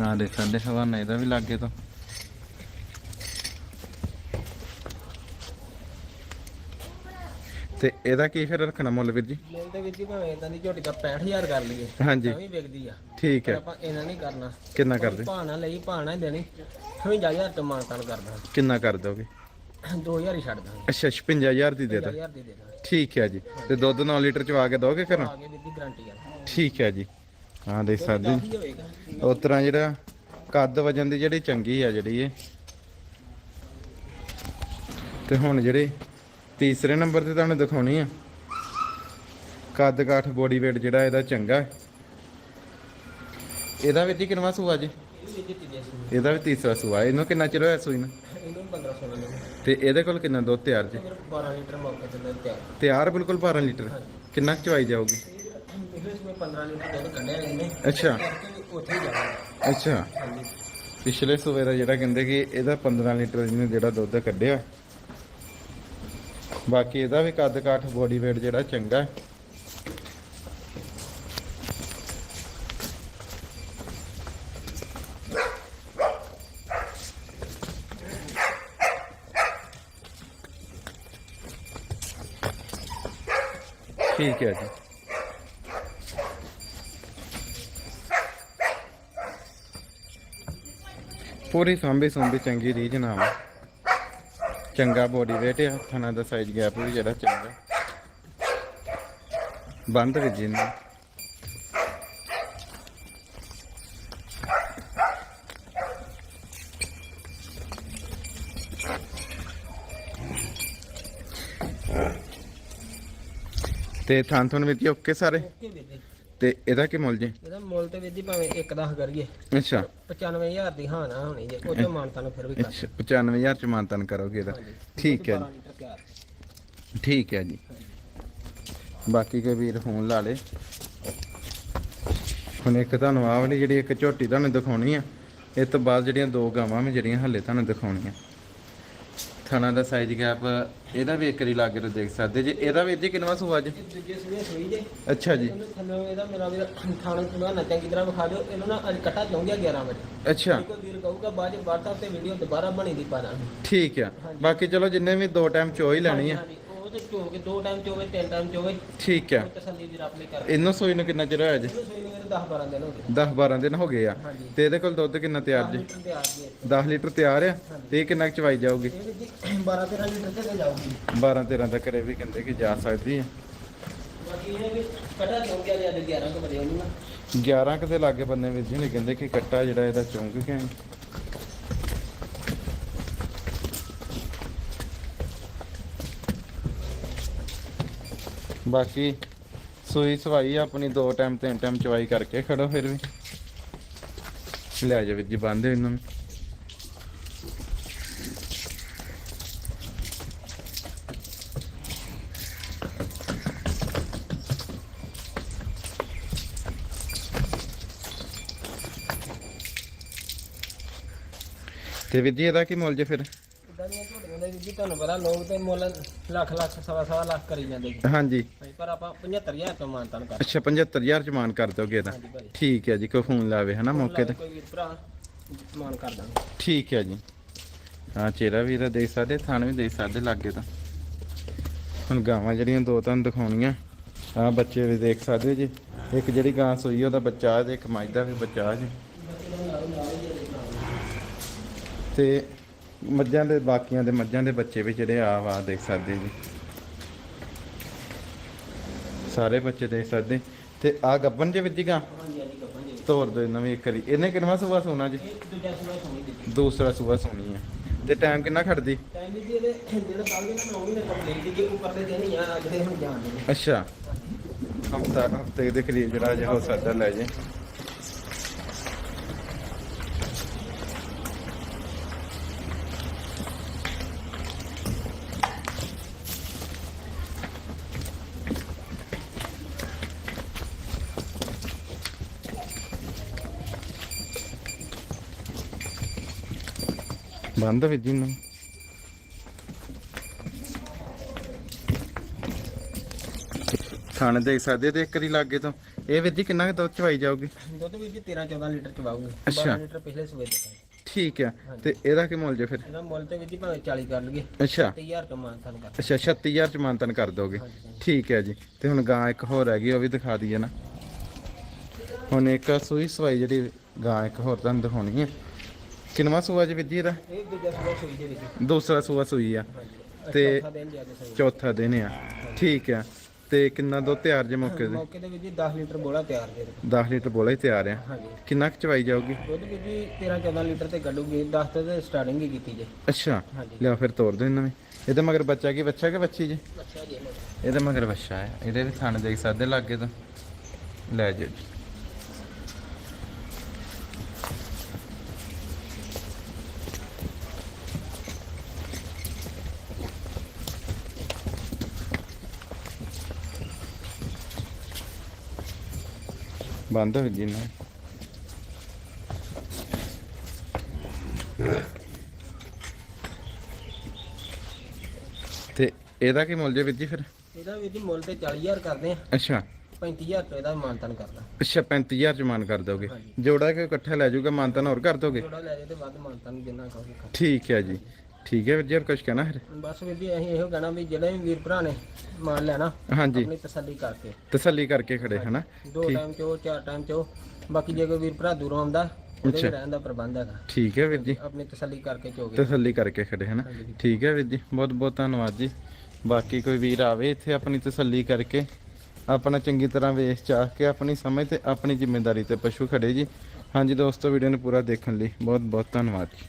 ਆ ਦੇ ਸਾਡੇ ਹਵਾਨਾ ਇਹਦਾ ਵੀ ਲੱਗੇ ਤੋਂ। ਤੇ ਇਹਦਾ ਕੀ ਫਿਰ ਰੱਖਣਾ ਮੁੱਲ ਵੀਰ ਜੀ? ਮੁੱਲ ਦੇ ਵਿੱਚ ਹੀ ਭਾਵੇਂ ਇਦਾਂ ਦੀ ਝੋਟੀ ਦਾ 65000 ਕਰ ਲਈਏ ਹਾਂਜੀ। ਤਾਂ ਵੀ ਵਿਕਦੀ ਆ। ਠੀਕ ਹੈ। ਆਪਾਂ ਇਹਨਾਂ ਨਹੀਂ ਕਰਨਾ। ਕਿੰਨਾ ਕਰਦੇ ਭਾਣਾ ਲਈ ਭਾਣਾ ਹੀ ਦੇਣੀ। 55000 ਤੋਂ ਮਾਨਤਾਨ ਕਰਦਾ। ਕਿੰਨਾ ਕਰ ਦੋਗੇ? 2000 ਹੀ ਛੱਡ ਦਾਂਗੇ। ਅੱਛਾ 56000 ਦੀ ਦੇ ਦਾਂ। 5000 ਦੀ ਦੇ ਦਾਂਗੇ। ਠੀਕ ਹੈ ਜੀ। ਤੇ ਦੁੱਧ 9 ਲੀਟਰ ਚ ਆ ਕੇ ਦੋਗੇ ਘਰੋਂ ਆ ਕੇ ਦੀ ਗਾਰੰਟੀ ਆ। ਠੀਕ ਹੈ ਜੀ। ਹਾਂ ਦੇਖ ਸਕਦੇ ਹੋਏਗਾ ਉਸ ਤਰ੍ਹਾਂ ਜਿਹੜਾ ਕੱਦ ਵਜਨ ਦੀ ਜਿਹੜੀ ਚੰਗੀ ਆ ਜਿਹੜੀ ਇਹ। ਤੇ ਹੁਣ ਜਿਹੜੇ ਤੀਸਰੇ ਨੰਬਰ ਤੇ ਤੁਹਾਨੂੰ ਦਿਖਾਉਣੀ ਆ। ਕੱਦ ਕਾਠ ਬੋਡੀ weight ਜਿਹੜਾ ਇਹਦਾ ਚੰਗਾ ਇਹਦਾ ਵਿੱਚ ਕਿੰਨਵਾ ਸੂਆ ਜੀ? ਵੀ ਇਹਦਾ ਵੀ ਤੀਸਰਾ ਸੂਆ। ਇਹਨੂੰ ਕਿੰਨਾ ਚਿਰ ਹੋਇਆ ਸੂਈ ਨੂੰ? ਇਹਨੂੰ 15 16 ਨੇ ਤੇ ਇਹਦੇ ਕੋਲ ਕਿੰਨਾ ਦੁੱਧ ਤਿਆਰ ਜੀ? ਫਿਰ 12 ਲੀਟਰ ਮੌਕੇ ਤੇ ਦੁੱਧ ਤਿਆਰ। ਤਿਆਰ ਬਿਲਕੁਲ 12 ਲੀਟਰ। ਕਿੰਨਾ ਚਵਾਈ ਜਾਊਗੀ? ਪਿਛਲੇ ਸਮੇਂ 15 ਲੀਟਰ ਦੁੱਧ ਕੱਢਿਆ ਇਹਨੇ। ਅੱਛਾ। ਕਰਕੇ ਉੱਥੇ ਹੀ ਜਾਣਾ। ਅੱਛਾ। ਹਾਂਜੀ। ਪਿਛਲੇ ਸੂਏ ਦਾ ਜਿਹੜਾ ਕਹਿੰਦੇ ਕਿ ਇਹਦਾ 15 ਲੀਟਰ ਇਹਨੇ ਜਿਹੜਾ ਦੁੱਧ ਕੱਢਿਆ। ਬਾਕੀ ਇਹਦਾ ਵੀ ਕੱਦ ਕਾਠ ਬੋਡੀ weight ਜਿਹੜਾ ਚੰਗਾ। ਹੈ ਠੀਕ ਹੈ ਜੀ। ਪੂਰੀ ਸਾਂਭੀ ਸੁੰਭੀ ਚੰਗੀ ਰੀਝ ਨਾਲ। ਚੰਗਾ ਬੋਡੀ weight ਆ ਥਣਾ ਦਾ ਸਾਈਜ਼ ਗੈਪ ਵੀ ਜਿਹੜਾ ਚੰਗਾ। ਬੰਦ ਵਿੱਚ ਜੀ ਤੇ ਥਾਂ ਥਣ ਵਿੱਚ ਓਕੇ ਸਾਰੇ? ਓਕੇ ਵੀਰ ਤੇ ਇਹਦਾ ਕੀ ਮੁੱਲ ਜੀ? ਇਹਦਾ ਮੁੱਲ ਤੇ ਜੀ ਭਾਵੇਂ ਇੱਕ ਦਸ ਕਰੀਏ। ਅੱਛਾ। 95000 ਦੀ ਹਾਂ ਨਾ ਹੋਣੀ ਜੇ ਉਹ ਚੋਂ ਮਾਨਤਾ ਨੂੰ ਫਿਰ ਵੀ ਕਰ ਅੱਛਾ 95000 ਚ ਮਾਨਤਨ ਕਰੋਗੇ ਇਹਦਾ। ਠੀਕ ਹੈ 12 ਲੀਟਰ ਤਿਆਰ। ਠੀਕ ਹੈ ਜੀ। ਬਾਕੀ ਕੇ ਵੀਰ ਫੋਨ ਲਾ ਲੇ। ਹੁਣ ਇੱਕ ਤੁਹਾਨੂੰ ਆਹ ਵਾਲੀ ਜਿਹੜੀ ਇੱਕ ਝੋਟੀ ਤੁਹਾਨੂੰ ਦਿਖਾਉਣੀ ਆ ਇਹ ਤੋਂ ਬਾਅਦ ਜਿਹੜੀਆਂ ਦੋ ਗਾਵਾਂ ਮੈਂ ਜਿਹੜੀਆਂ ਹੱਲੇ ਤੁਹਾਨੂੰ ਦਿਖਾਉਣੀਆਂ। ਥਣਾ ਦਾ ਸਾਈਜ਼ ਗੈਪ ਇਹਦਾ ਵੀ ਇੱਕ ਵਾਰੀ ਲਾਗੇ ਤੋਂ ਦੇਖ ਸਕਦੇ ਜੇ। ਇਹਦਾ ਵੀ ਜੀ ਕਿੰਨਵਾ ਸੂਆ ਜੀ ਇਹ ਦੂਜੇ ਸੂਏ ਸੂਈ ਜੇ ਅੱਛਾ ਜੀ। ਥੱਲੇ ਇਹਦਾ ਮੇਰਾ ਵੀ ਥਾਣੇ ਪੂਰਾ ਨਾ ਚੰਗੀ ਤਰ੍ਹਾਂ ਵਿਖਾ ਦਿਓ ਇਹਨੂੰ ਨਾ ਅੱਜ ਕੱਟਾ ਦਊਂਗਾ 11 ਵਜੇ ਅੱਛਾ। ਕੋਈ ਵੀਰ ਕਹੂਗਾ ਬਾਅਦ ਚ ਵਾਰਤਾ ਤੇ ਵੀਡੀਓ ਦੁਬਾਰਾ ਬਣੀ ਦੀ ਪਾ ਦਾਂਗੇ ਠੀਕ ਆ। ਬਾਕੀ ਚਲੋ ਜਿੰਨੇ ਵੀ ਦੋ ਟਾਈਮ ਚੋ ਹੀ ਲੈਣੀ ਆ। ਤੇ ਦੋ ਟਾਈਮ ਚੋਵੇ ਤਿੰਨ ਟਾਈਮ ਚੋਵੇ ਠੀਕ ਆ ਉਹ ਤਸੱਲੀ ਵੀਰ ਆਪਣੇ ਕਰ ਇਹਨੂੰ ਸੋਈ ਨੂੰ ਕਿੰਨਾ ਚਿਰ ਹੋਇਆ ਜੀ ਇਹਨੂੰ ਸੂਈ ਨੂੰ ਮੇਰੇ 10 12 ਦਿਨ ਹੋ ਗਏ। 10 12 ਦਿਨ ਹੋ ਗਏ ਆ। ਹਾਂਜੀ। ਤੇ ਇਹਦੇ ਕੋਲ ਦੁੱਧ ਕਿੰਨਾ ਤਿਆਰ ਜੀ? ਲੀਟਰ ਤਿਆਰ ਜੀ ਇਹ। 10 ਲੀਟਰ ਤਿਆਰ ਆ? ਤੇ ਇਹ ਕਿੰਨਾ ਕੁ ਚਵਾਈ ਜਾਊਗੀ? ਇਹ ਵੀ ਜੀ 12 13 ਲੀਟਰ ਤੇ ਜਾਊਗੀ। 12 13 ਤੱਕ ਇਹ ਵੀ ਕਹਿੰਦੇ ਕਿ ਜਾ ਸਕਦੀ ਹੈ ਬਾਕੀ ਇਹ ਵੀ ਕੱਟਾ ਦਊਂਗਾ ਜਦ 11 ਕੁ ਵਜੇ ਉਹਨੂੰ ਨਾ। 11 ਕਦੇ ਲਾਗੇ ਬੰਨੇ ਵਿੱਚ ਜੀ ਨੇ ਕਹਿੰਦੇ ਕਿ ਕੱਟਾ ਜਿਹੜਾ ਇਹਦਾ ਚੁੰਗ ਕੇ ਬਾਕੀ ਸੂਈ ਸਵਾਈ ਆਪਣੀ ਦੋ ਟਾਈਮ, ਤਿੰਨ ਟਾਈਮ ਚਵਾਈ ਕਰਕੇ ਖੜੋ ਫਿਰ ਵੀ। ਲੈ ਜਾ ਵੀਰ ਜੀ ਬੰਦੇ ਇਹਨਾਂ ਨੂੰ ਤੇ ਵੀਰ ਜੀ, ਇਹਦਾ ਕੀ ਮੁੱਲ ਜੇ ਫਿਰ? ਜੀ ਤੁਹਾਨੂੰ ਪਤਾ ਲੋਕ ਤੇ ਮੁੱਲ ਲੱਖ ਲੱਖ ਸਵਾ ਸਵਾ ਲੱਖ ਕਰੀ ਜਾਂਦੇ ਜੀ। ਹਾਂਜੀ। ਹਾਂਜੀ, ਪਰ ਆਪਾਂ 75000 ਤੋਂ ਮਾਨਤਾਨ ਕਰ ਅੱਛਾ 75000 ਚ ਮਾਨ ਕਰ ਦੋਗੇ ਹਾਂਜੀ ਭਾਈ। ਠੀਕ ਹੈ ਜੀ ਕੋਈ ਫੋਨ ਲਾਵੇ ਹਨਾ ਮੌਕੇ ਤੇ। ਕੋਈ ਵੀਰ ਭਰਾ ਮਾਨ ਕਰ ਦਾਂਗੇ। ਠੀਕ ਹੈ ਜੀ। ਹਾਂ ਚਿਹਰਾ ਵੀ ਇਹਦਾ ਦੇਖ ਸਕਦੇ ਥਾਣ ਵੀ ਦੇਖ ਸਕਦੇ ਲਾਗੇ ਤਾਂ। ਹੁਣ ਗਾਵਾਂ ਜਿਹੜੀਆਂ ਦੋ ਤੁਹਾਨੂੰ ਦਿਖਾਉਣੀਆਂ ਆ ਬੱਚੇ ਵੀ ਦੇਖ ਸਕਦੇ ਜੀ। ਇੱਕ ਜਿਹੜੀ ਗਾਂ ਸੂਈ ਉਹਦਾ ਬੱਚਾ ਤੇ ਇੱਕ ਮੱਝ ਦਾ ਵੀ ਬੱਚਾ ਜੀ। ਤੇ ਮੱਝਾਂ ਦੇ, ਬਾਕੀਆਂ ਦੇ ਮੱਝਾਂ ਦੇ ਬੱਚੇ ਵੀ ਜਿਹੜੇ ਆ ਵਾ ਦੇਖ ਸਕਦੇ ਜੀ। ਸਾਰੇ ਬੱਚੇ ਦੇਖ ਸਕਦੇ। ਤੇ ਆ ਗੱਬਨ ਦੇ ਵਿੱਚ ਤੋਰ ਦੋ ਨਵੀਂ ਇੱਕ ਵਾਰੀ। ਇਹਨੇ ਕਿੰਨਵਾ ਸੁਬਾ ਸੋਨਾ ਜੀ? ਦੂਸਰਾ ਸੂਆ ਸੋਣੀ ਹੈ ਤੇ ਟਾਈਮ ਕਿੰਨਾ ਖੜਦੀ? ਟਾਈਮ ਜੀ ਇਹਦੇ ਜਿਹੜਾ ਕੱਲ ਦੇ ਨਾ ਮਹੀਨੇ ਕੰਪਲੀਟ ਦੀ ਜੇ ਉੱਪਰ ਦੇ ਦਿਨ ਆ ਅੱਜ ਦੇ ਹੁਣ ਜਾਣ ਦੇ ਅੱਛਾ। ਹਫਤਾ ਹਫ਼ਤੇ ਦੇ ਕਰੀਬ ਜਿਹੜਾ ਜੇ ਹੋ ਸਕਦਾ ਲੈ ਜੇ। ਬੰਦ ਵੀ ਜੀ ਨੂੰ। ਥਾਣੇ ਦੇਖ ਸਕਦੇ ਤੇ ਇੱਕ ਵਾਰੀ ਲਾਗੇ ਤੋਂ। ਇਹ ਵੀਰ ਜੀ ਕਿੰਨਾ ਕੁ ਦੁੱਧ ਚਵਾਈ ਜਾਊਗੀ? ਦੁੱਧ ਵੀਰ ਜੀ 13 14 ਲੀਟਰ ਚਵਾਉਂਗੇ ਅੱਛਾ। 12 ਲੀਟਰ ਪਿਛਲੇ ਸਵੇਰ ਦਿੱਤਾ ਠੀਕ ਆ। ਤੇ ਇਹਦਾ ਕੀ ਮੁੱਲ ਜੇ ਫਿਰ? ਇਹਦਾ ਮੁੱਲ ਤੇ ਵੀਰ ਜੀ ਭਾਵੇਂ 40 ਕਰ ਲਈਏ। ਅੱਛਾ। 30000 ਰੁਪਏ ਮਾਨ ਸਾਨੂੰ ਕਰ ਅੱਛਾ 36000 ਚ ਮਾਨਤਨ ਕਰ ਦੋਗੇ। ਠੀਕ ਹੈ ਜੀ। ਤੇ ਹੁਣ ਗਾਂ ਇੱਕ ਹੋਰ ਹੈਗੀ ਉਹ ਵੀ ਦਿਖਾ ਦਈਏ ਨਾ। ਹੁਣ ਇੱਕ ਸੂਈ ਸਵਾਈ ਜਿਹੜੀ ਗਾਂ ਇੱਕ ਹੋਰ ਤੁਹਾਨੂੰ ਦਿਖਾਉਣੀ ਹੈ ਕਿੰਨਵਾ ਸੂਆ ਜੀ ਜੀ ਇਹਦਾ? ਇਹ ਦੂਜਾ ਸੂਆ ਸੂਈ ਦੇ ਵਿੱਚ। ਦੂਸਰਾ ਸੂਆ ਸੂਈ ਆ। ਤੇ- ਚੌਥਾ ਦਿਨ ਜਾ ਕੇ ਸਹੀ ਚੌਥਾ ਦਿਨ ਆ। ਠੀਕ ਆ। ਤੇ ਕਿੰਨਾ ਦੁੱਧ ਤਿਆਰ ਜੇ ਮੌਕੇ ਤੇ? ਮੌਕੇ ਵੀਰ ਜੀ 10 ਲੀਟਰ ਬੋਲਾ ਤਿਆਰ ਦੇ ਦਿਓ। 10 ਲੀਟਰ ਬੋਲਾ ਹੀ ਤਿਆਰ ਆ। ਹਾਂਜੀ। ਕਿੰਨਾ ਕੁ ਚਵਾਈ ਜਾਊਗੀ? ਦੁੱਧ ਵੀਰ ਜੀ 13 14 ਲੀਟਰ ਤੇ ਕੱਢੂਗੀ। 10 ਤੇ ਤੇ ਸਟਾਰਟਿੰਗ ਹੀ ਕੀਤੀ ਜੇ। ਅੱਛਾ। ਹਾਂਜੀ। ਲਿਆ ਫਿਰ ਤੋੜ ਦੋ ਇਹਨਾਂ ਨੂੰ। ਇਹਦੇ ਮਗਰ ਬੱਚਾ ਕੀ ਬੱਚਾ ਕਿ ਬੱਚੀ ਜੀ? ਅੱਛਾ ਜੀ ਇਹਦੇ ਮਗਰ ਬੱਚਾ ਹੈ। ਇਹਦੇ ਵੀ ਥਣ ਦੇਖ ਸਕਦੇ ਲਾਗੇ ਤਾਂ। ਲੈ ਜਾਓ ਜੀ। ਬੰਦ ਹੋ ਗਈ ਨਾ। ਤੇ ਇਹਦਾ ਕੀ ਮੁੱਲ ਜੇ ਵੀਰ ਜੀ ਫਿਰ? ਇਹਦਾ ਵੀਰ ਜੀ ਮੁੱਲ ਤੇ 40000 ਕਰਦੇ ਆ ਅੱਛਾ। 35000 ਰੁਪਏ ਦਾ ਮਾਨਤਨ ਕਰਦਾ। ਅੱਛਾ 35000 ਚ ਮਾਨ ਕਰ ਦੋਗੇ। ਜੋੜਾ ਕਿ ਇਕੱਠਾ ਲੈ ਜਾਊਗਾ ਮਾਨਤਨ ਹੋਰ ਕਰ ਦੋਗੇ? ਥੋੜਾ ਲੈ ਜੇ ਤੇ ਵੱਧ ਮਾਨਤਨ ਜਿੰਨਾ ਕਹੋਗੇ ਠੀਕ ਹੈ ਜੀ। ਠੀਕ ਹੈ ਵੀਰ ਜੀ ਹੋਰ ਕੁਝ ਕਹਿਣਾ ਫਿਰ? ਬਸ ਵੀਰ ਜੀ ਅਸੀਂ ਇਹੋ ਕਹਿਣਾ ਵੀ ਜਿਹੜੇ ਵੀ ਵੀਰ ਭਰਾ ਨੇ ਮਾਨ ਲੈਣਾ ਹਾਂਜੀ। ਆਪਣੀ ਤਸੱਲੀ ਕਰਕੇ। ਤਸੱਲੀ ਕਰਕੇ ਖੜੇ ਹਨਾ? ਦੋ ਟਾਈਮ ਚ ਚਾਰ ਟਾਈਮ ਚ ਬਾਕੀ ਜੇ ਕੋਈ ਵੀਰ ਭਰਾ ਦੂਰੋਂ ਆਉਂਦਾ ਉਹਦੇ ਵੀ। ਰਹਿਣ ਦਾ ਪ੍ਰਬੰਧ ਹੈਗਾ। ਠੀਕ ਹੈ ਵੀਰ ਜੀ। ਆਪਣੀ ਤਸੱਲੀ ਕਰਕੇ ਚੋਗੇ। ਤਸੱਲੀ ਕਰਕੇ ਖੜੇ ਹਨਾ। ਠੀਕ ਹੈ ਵੀਰ ਜੀ ਬਹੁਤ ਬਹੁਤ ਧੰਨਵਾਦ ਜੀ। ਬਾਕੀ ਕੋਈ ਵੀਰ ਆਵੇ ਇੱਥੇ ਆਪਣੀ ਤਸੱਲੀ ਕਰਕੇ ਆਪਣਾ ਚੰਗੀ ਤਰ੍ਹਾਂ ਵੇਖ ਚਾਹ ਕੇ ਆਪਣੀ ਸਮਝ ਤੇ ਆਪਣੀ ਜ਼ਿੰਮੇਵਾਰੀ ਤੇ ਪਸ਼ੂ ਖੜੇ ਜੀ। ਹਾਂਜੀ ਦੋਸਤੋ ਵੀਡੀਓ ਨੂੰ ਪੂਰਾ ਦੇਖਣ ਲਈ ਬਹੁਤ ਬਹੁਤ ਧੰਨਵਾਦ ਜੀ।